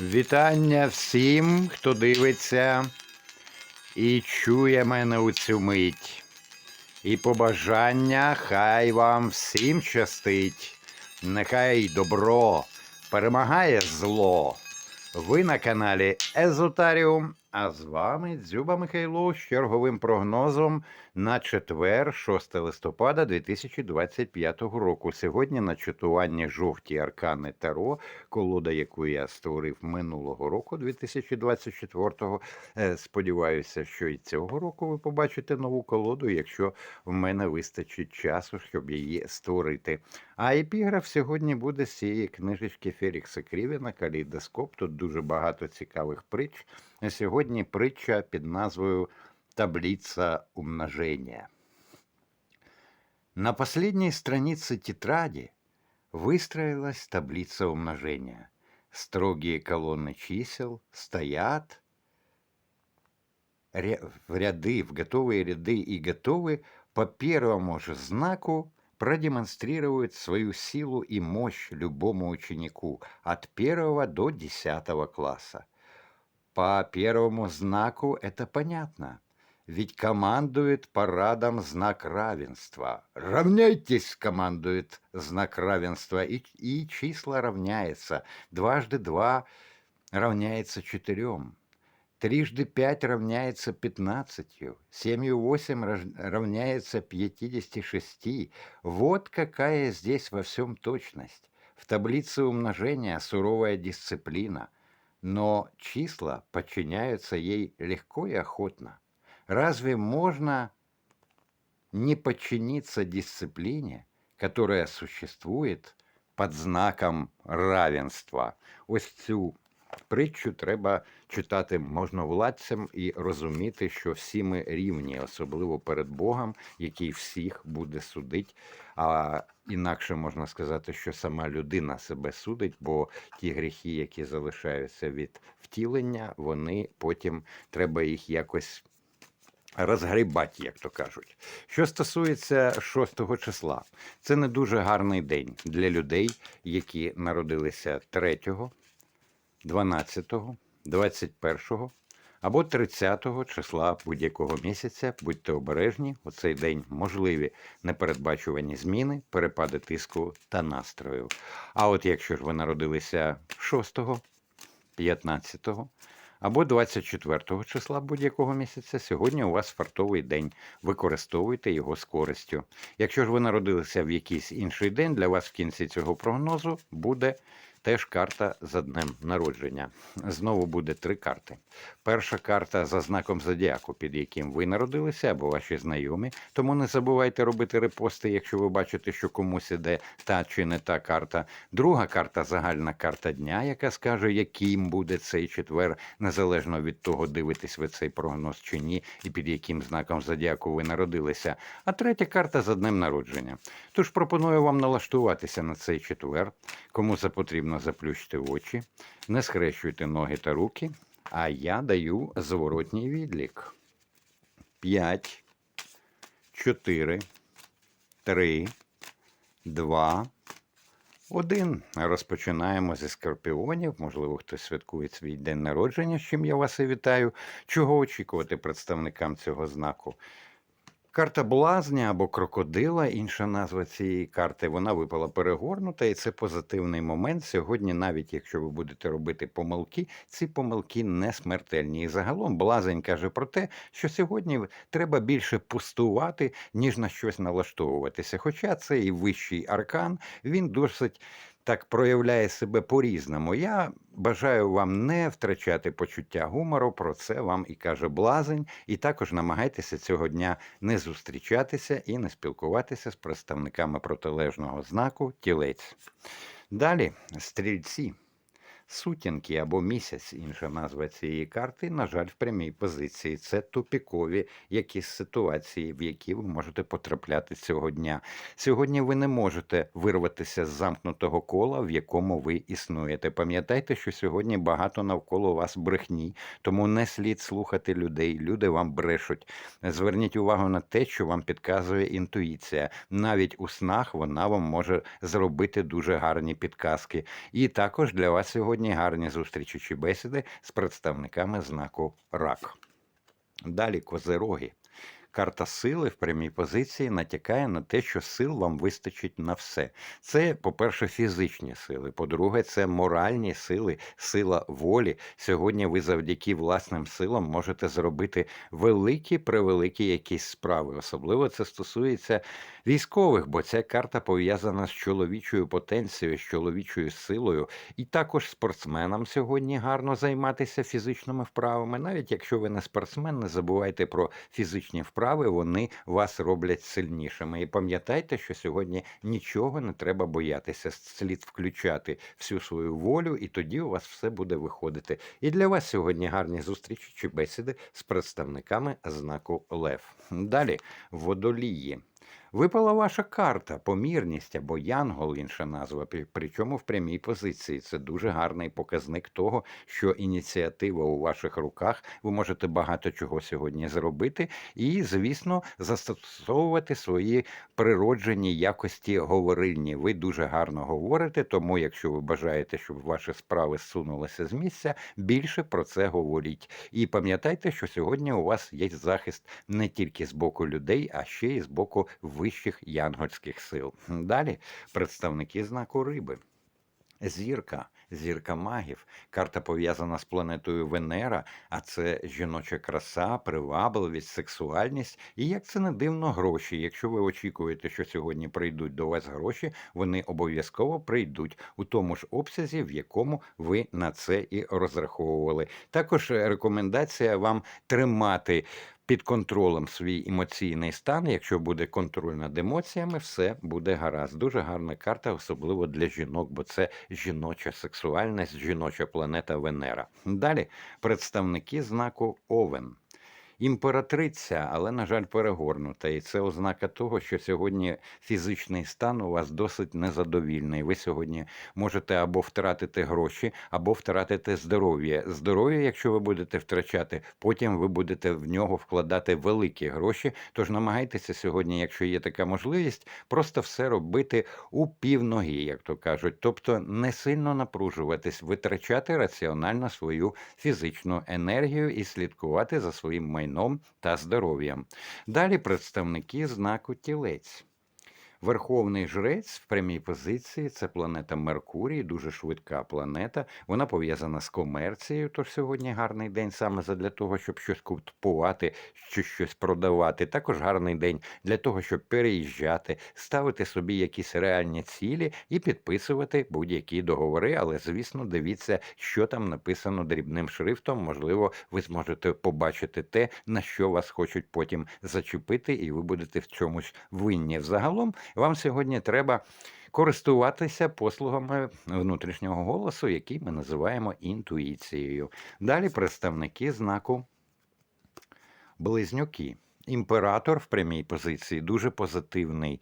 Вітання всім, хто дивиться і чує мене у цю мить. І побажання хай вам всім щастить. Нехай добро перемагає зло. Ви на каналі Езотаріум, а з вами Дзюба Михайло з черговим прогнозом на четвер, 6 листопада 2025 року. Сьогодні на читуванні жовті аркани Таро, колода, яку я створив минулого року, 2024-го. Е, Сподіваюся, що і цього року ви побачите нову колоду, якщо в мене вистачить часу, щоб її створити. А епіграф сьогодні буде з цієї книжечки Фелікса Крівіна Калейдоскоп. Тут дуже багато цікавих притч. Сьогодні притча під назвою «Таблица умножения». На последней странице тетради выстроилась таблица умножения. Строгие колонны чисел стоят ря- в ряды, в готовые ряды и готовы по первому же знаку продемонстрировать свою силу и мощь любому ученику от первого до десятого класса. По первому знаку это понятно, ведь командует парадом знак равенства. Равняйтесь, командует знак равенства, и, и числа равняется. Дважды два равняется четырем. Трижды пять равняется пятнадцатью, семью восемь равняется пятидесяти шести. Вот какая здесь во всем точность. В таблице умножения суровая дисциплина, но числа подчиняются ей легко и охотно. Разве можно не подчиниться дисциплине, которая существует під знаком равенства? Ось цю притчу треба читати можновладцям і розуміти, що всі ми рівні, особливо перед Богом, який всіх буде судить. А інакше можна сказати, що сама людина себе судить, бо ті гріхи, які залишаються від втілення, вони потім треба їх якось. Розгрібати, як то кажуть. Що стосується 6 числа, це не дуже гарний день для людей, які народилися 3, 12, 21 або 30 числа будь-якого місяця. Будьте обережні, у цей день можливі непередбачувані зміни, перепади тиску та настрою. А от якщо ж ви народилися 6, 15 або 24 числа будь-якого місяця, сьогодні у вас фартовий день. Використовуйте його з користю. Якщо ж ви народилися в якийсь інший день, для вас в кінці цього прогнозу буде теж карта за днем народження. Знову буде три карти. Перша карта за знаком зодіаку, під яким ви народилися, або ваші знайомі. Тому не забувайте робити репости, якщо ви бачите, що комусь іде та чи не та карта. Друга карта загальна карта дня, яка скаже, яким буде цей четвер, незалежно від того, дивитесь ви цей прогноз чи ні, і під яким знаком зодіаку ви народилися. А третя карта за днем народження. Тож пропоную вам налаштуватися на цей четвер. Кому це потрібно, заплющте очі, не схрещуйте ноги та руки. А я даю зворотній відлік. 5, 4, 3, 2, 1. Розпочинаємо зі скорпіонів. Можливо, хтось святкує свій день народження, з чим я вас і вітаю. Чого очікувати представникам цього знаку? Карта блазня або крокодила, інша назва цієї карти, вона випала перегорнута, і це позитивний момент. Сьогодні, навіть якщо ви будете робити помилки, ці помилки не смертельні. І загалом блазень каже про те, що сьогодні треба більше пустувати, ніж на щось налаштовуватися. Хоча цей вищий аркан він досить. Так проявляє себе по-різному. Я бажаю вам не втрачати почуття гумору. Про це вам і каже блазень. І також намагайтеся цього дня не зустрічатися і не спілкуватися з представниками протилежного знаку тілець. Далі стрільці. Сутінки або місяць, інша назва цієї карти, на жаль, в прямій позиції. Це тупікові якісь ситуації, в які ви можете потрапляти цього дня. Сьогодні ви не можете вирватися з замкнутого кола, в якому ви існуєте. Пам'ятайте, що сьогодні багато навколо вас брехні, тому не слід слухати людей. Люди вам брешуть. Зверніть увагу на те, що вам підказує інтуїція. Навіть у снах вона вам може зробити дуже гарні підказки. І також для вас сьогодні сьогодні гарні зустрічі чи бесіди з представниками знаку рак. Далі козироги. Карта сили в прямій позиції натякає на те, що сил вам вистачить на все. Це, по-перше, фізичні сили. По-друге, це моральні сили, сила волі. Сьогодні ви завдяки власним силам можете зробити великі, превеликі якісь справи. Особливо це стосується військових, бо ця карта пов'язана з чоловічою потенцією, з чоловічою силою. І також спортсменам сьогодні гарно займатися фізичними вправами. Навіть якщо ви не спортсмен, не забувайте про фізичні вправи, вони вас роблять сильнішими. І пам'ятайте, що сьогодні нічого не треба боятися. Слід включати всю свою волю, і тоді у вас все буде виходити. І для вас сьогодні гарні зустрічі чи бесіди з представниками знаку Лев. Далі водолії. Випала ваша карта, помірність або янгол, інша назва, причому в прямій позиції. Це дуже гарний показник того, що ініціатива у ваших руках. Ви можете багато чого сьогодні зробити, і, звісно, застосовувати свої природжені якості говорильні. Ви дуже гарно говорите, тому якщо ви бажаєте, щоб ваші справи зсунулися з місця, більше про це говоріть. І пам'ятайте, що сьогодні у вас є захист не тільки з боку людей, а ще й з боку вищих янгольських сил. Далі представники знаку риби. Зірка, зірка магів. Карта пов'язана з планетою Венера, а це жіноча краса, привабливість, сексуальність. І як це не дивно, гроші. Якщо ви очікуєте, що сьогодні прийдуть до вас гроші, вони обов'язково прийдуть у тому ж обсязі, в якому ви на це і розраховували. Також рекомендація вам тримати під контролем свій емоційний стан. Якщо буде контроль над емоціями, все буде гаразд. Дуже гарна карта, особливо для жінок, бо це жіноча сексуальність, жіноча планета Венера. Далі представники знаку Овен. Імператриця, але, на жаль, перегорнута. І це ознака того, що сьогодні фізичний стан у вас досить незадовільний. Ви сьогодні можете або втратити гроші, або втратити здоров'я. Здоров'я, якщо ви будете втрачати, потім ви будете в нього вкладати великі гроші. Тож намагайтеся сьогодні, якщо є така можливість, просто все робити у півноги, як то кажуть. Тобто не сильно напружуватись, витрачати раціонально свою фізичну енергію і слідкувати за своїм майном та здоров'ям. Далі представники знаку тілець. Верховний жрець в прямій позиції це планета Меркурій, дуже швидка планета. Вона пов'язана з комерцією. Тож сьогодні гарний день саме для того, щоб щось купувати, чи щось продавати. Також гарний день для того, щоб переїжджати, ставити собі якісь реальні цілі і підписувати будь-які договори. Але, звісно, дивіться, що там написано дрібним шрифтом. Можливо, ви зможете побачити те, на що вас хочуть потім зачепити, і ви будете в чомусь винні. Взагалом вам сьогодні треба користуватися послугами внутрішнього голосу, який ми називаємо інтуїцією. Далі представники знаку близнюки. Імператор в прямій позиції дуже позитивний.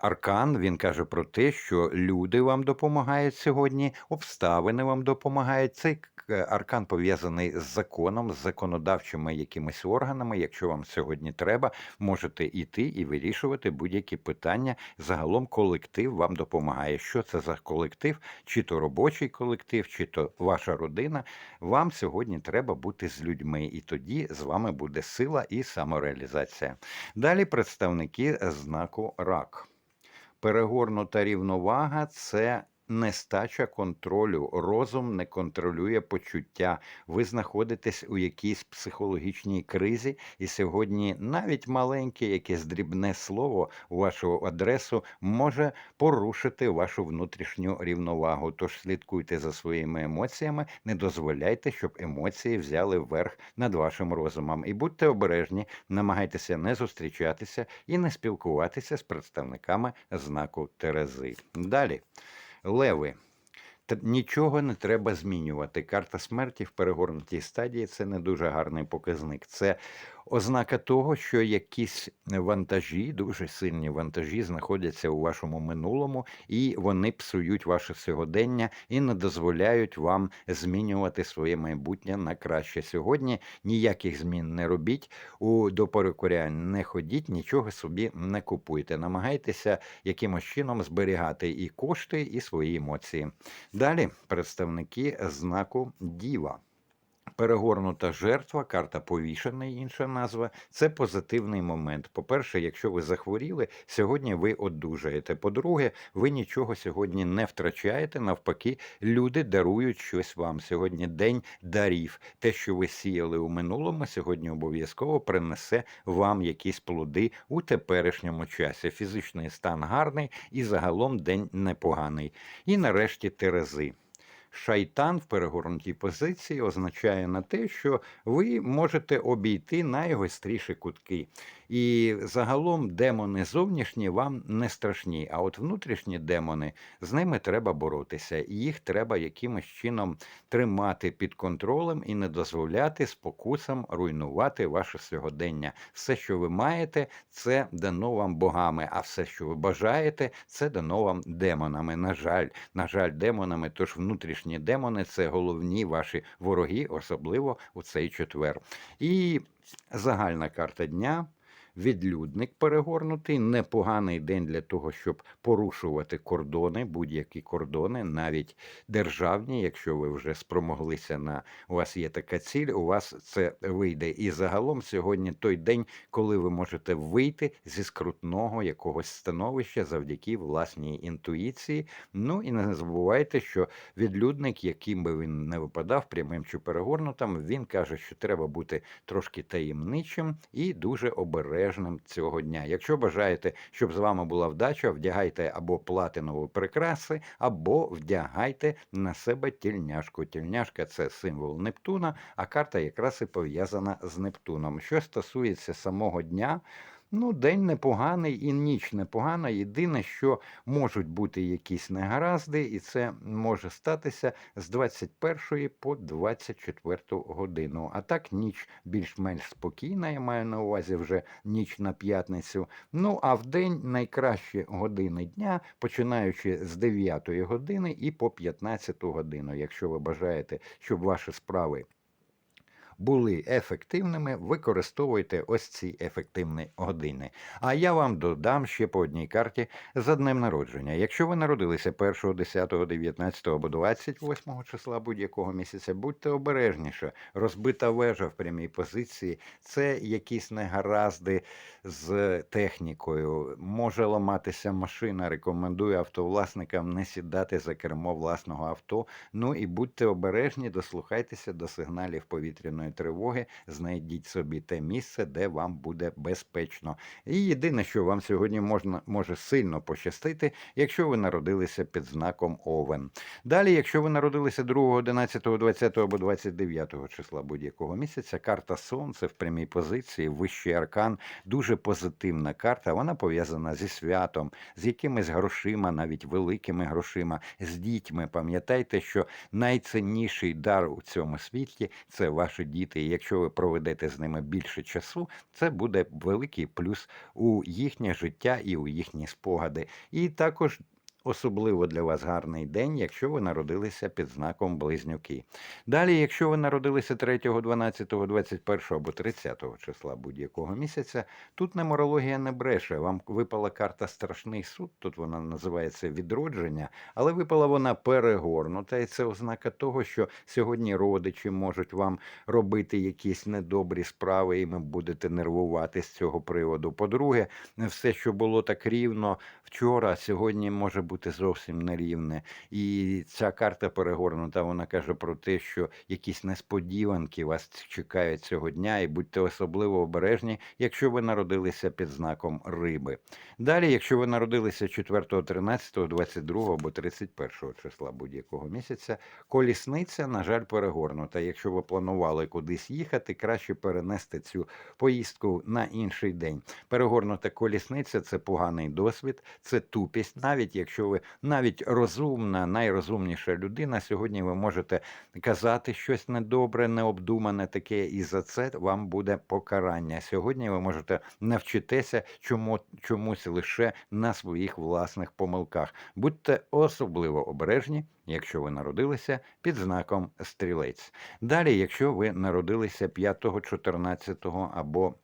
Аркан він каже про те, що люди вам допомагають сьогодні, обставини вам допомагають. Цей аркан пов'язаний з законом, з законодавчими якимись органами. Якщо вам сьогодні треба, можете йти і вирішувати будь-які питання. Загалом колектив вам допомагає. Що це за колектив? Чи то робочий колектив, чи то ваша родина. Вам сьогодні треба бути з людьми, і тоді з вами буде сила і самореалізація. Далі представники знаку рак. Перегорнута рівновага це нестача контролю. Розум не контролює почуття. Ви знаходитесь у якійсь психологічній кризі, і сьогодні навіть маленьке якесь дрібне слово у вашу адресу може порушити вашу внутрішню рівновагу. Тож слідкуйте за своїми емоціями, не дозволяйте, щоб емоції взяли верх над вашим розумом. І будьте обережні, намагайтеся не зустрічатися і не спілкуватися з представниками знаку Терези. Далі. Леви. Нічого не треба змінювати. Карта смерті в перегорнутій стадії це не дуже гарний показник. Це ознака того, що якісь вантажі, дуже сильні вантажі, знаходяться у вашому минулому, і вони псують ваше сьогодення і не дозволяють вам змінювати своє майбутнє на краще. Сьогодні ніяких змін не робіть, у до перекорянь не ходіть, нічого собі не купуйте. Намагайтеся якимось чином зберігати і кошти, і свої емоції. Далі представники знаку Діва. Перегорнута жертва, карта повішений, інша назва це позитивний момент. По-перше, якщо ви захворіли, сьогодні ви одужаєте. По-друге, ви нічого сьогодні не втрачаєте. Навпаки, люди дарують щось вам. Сьогодні день дарів. Те, що ви сіяли у минулому, сьогодні обов'язково принесе вам якісь плоди у теперішньому часі. Фізичний стан гарний і загалом день непоганий. І нарешті Терези. Шайтан в перегорнутій позиції означає на те, що ви можете обійти найгостріші кутки. І загалом демони зовнішні вам не страшні, а от внутрішні демони з ними треба боротися, їх треба якимось чином тримати під контролем і не дозволяти спокусам руйнувати ваше сьогодення. Все, що ви маєте, це дано вам богами, а все, що ви бажаєте, це дано вам демонами. На жаль, на жаль, демонами. Тож внутрішні демони це головні ваші вороги, особливо у цей четвер. І загальна карта дня. Відлюдник перегорнутий, непоганий день для того, щоб порушувати кордони, будь-які кордони, навіть державні. Якщо ви вже спромоглися на у вас є така ціль, у вас це вийде. І загалом сьогодні той день, коли ви можете вийти зі скрутного якогось становища завдяки власній інтуїції. Ну і не забувайте, що відлюдник, яким би він не випадав, прямим чи перегорнутим, він каже, що треба бути трошки таємничим і дуже обережним цього дня. Якщо бажаєте, щоб з вами була вдача, вдягайте або платинові прикраси, або вдягайте на себе тільняшку. Тільняшка це символ Нептуна, а карта якраз і пов'язана з Нептуном. Що стосується самого дня. Ну, день непоганий і ніч непогана. Єдине, що можуть бути якісь негаразди, і це може статися з 21 по 24 годину. А так ніч більш-менш спокійна, я маю на увазі вже ніч на п'ятницю. Ну а в день найкращі години дня, починаючи з 9 години і по 15 годину. Якщо ви бажаєте, щоб ваші справи були ефективними, використовуйте ось ці ефективні години. А я вам додам ще по одній карті за днем народження. Якщо ви народилися 1, 10, 19 або 28 числа будь-якого місяця, будьте обережніше. Розбита вежа в прямій позиції це якісь негаразди з технікою. Може ламатися машина. Рекомендую автовласникам не сідати за кермо власного авто. Ну і будьте обережні, дослухайтеся до сигналів повітряної тривоги, знайдіть собі те місце, де вам буде безпечно. І єдине, що вам сьогодні можна може сильно пощастити, якщо ви народилися під знаком Овен. Далі, якщо ви народилися 2, 11, 20 або 29 числа будь-якого місяця, карта Сонце в прямій позиції, вищий аркан, дуже позитивна карта. Вона пов'язана зі святом, з якимись грошима, навіть великими грошима, з дітьми. Пам'ятайте, що найцінніший дар у цьому світі це ваші діти. І якщо ви проведете з ними більше часу, це буде великий плюс у їхнє життя і у їхні спогади. І також. Особливо для вас гарний день, якщо ви народилися під знаком близнюки. Далі, якщо ви народилися 3, 12, 21 або 30 числа будь-якого місяця, тут неморологія не бреше. Вам випала карта Страшний суд, тут вона називається відродження, але випала вона перегорнута, і це ознака того, що сьогодні родичі можуть вам робити якісь недобрі справи, і ви будете нервувати з цього приводу. По-друге, все, що було так рівно вчора, сьогодні може бути зовсім нерівне. І ця карта перегорнута, вона каже про те, що якісь несподіванки вас чекають цього дня, і будьте особливо обережні, якщо ви народилися під знаком риби. Далі, якщо ви народилися 4, 13, 22 або 31 числа будь-якого місяця, колісниця, на жаль, перегорнута. Якщо ви планували кудись їхати, краще перенести цю поїздку на інший день. Перегорнута колісниця це поганий досвід, це тупість, навіть якщо ви навіть розумна, найрозумніша людина, сьогодні ви можете казати щось недобре, необдумане таке, і за це вам буде покарання. Сьогодні ви можете навчитися чому, чомусь лише на своїх власних помилках. Будьте особливо обережні, якщо ви народилися під знаком стрілець. Далі, якщо ви народилися 5, 14 або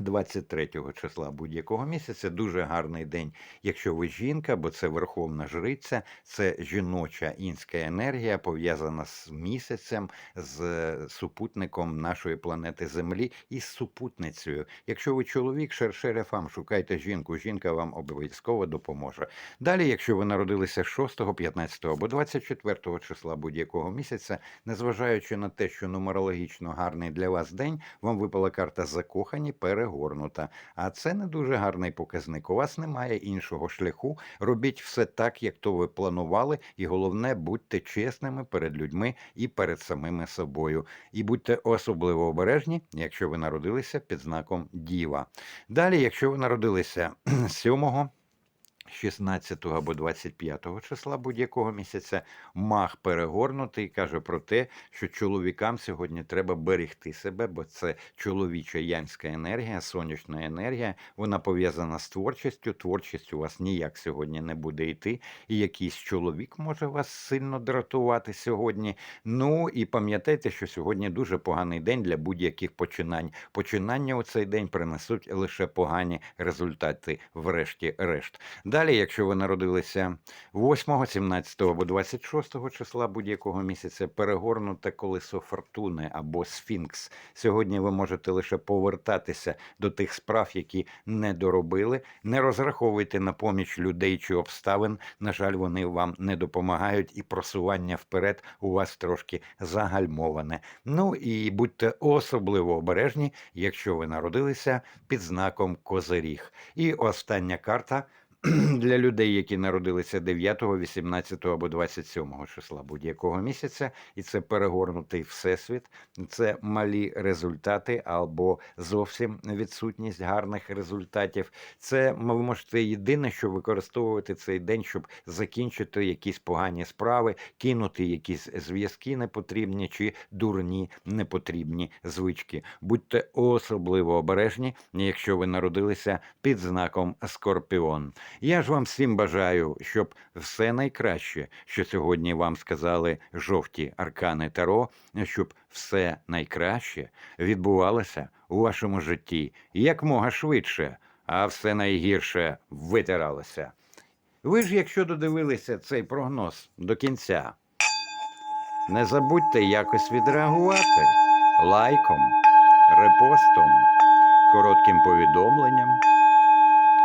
23 числа будь-якого місяця дуже гарний день, якщо ви жінка, бо це верховна жриця, це жіноча інська енергія, пов'язана з місяцем, з е, супутником нашої планети Землі і з супутницею. Якщо ви чоловік, шершеля фам, шукайте жінку, жінка вам обов'язково допоможе. Далі, якщо ви народилися 6, 15 або 24 числа будь-якого місяця, незважаючи на те, що нумерологічно гарний для вас день, вам випала карта закохані перегорнута. А це не дуже гарний показник. У вас немає іншого шляху. Робіть все так, як то ви планували, і головне, будьте чесними перед людьми і перед самими собою. І будьте особливо обережні, якщо ви народилися під знаком Діва. Далі, якщо ви народилися 7 16 або 25 числа будь-якого місяця мах перегорнутий каже про те, що чоловікам сьогодні треба берегти себе, бо це чоловіча янська енергія, сонячна енергія. Вона пов'язана з творчістю. Творчість у вас ніяк сьогодні не буде йти. І якийсь чоловік може вас сильно дратувати сьогодні. Ну і пам'ятайте, що сьогодні дуже поганий день для будь-яких починань. Починання у цей день принесуть лише погані результати, врешті-решт. Далі, якщо ви народилися 8, 17 або 26 числа будь-якого місяця, перегорнуте колесо фортуни або сфінкс. Сьогодні ви можете лише повертатися до тих справ, які не доробили. Не розраховуйте на поміч людей чи обставин. На жаль, вони вам не допомагають, і просування вперед у вас трошки загальмоване. Ну і будьте особливо обережні, якщо ви народилися під знаком Козиріг. І остання карта. Для людей, які народилися 9, 18 або 27 числа будь-якого місяця, і це перегорнутий всесвіт, це малі результати або зовсім відсутність гарних результатів. Це ви можете єдине, що використовувати цей день, щоб закінчити якісь погані справи, кинути якісь зв'язки непотрібні чи дурні непотрібні звички. Будьте особливо обережні, якщо ви народилися під знаком Скорпіон. Я ж вам всім бажаю, щоб все найкраще, що сьогодні вам сказали жовті аркани Таро, щоб все найкраще відбувалося у вашому житті якмога швидше, а все найгірше витиралося. Ви ж, якщо додивилися цей прогноз до кінця, не забудьте якось відреагувати лайком, репостом, коротким повідомленням.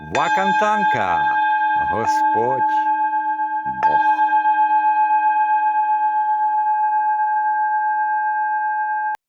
Вакантанка, Господь.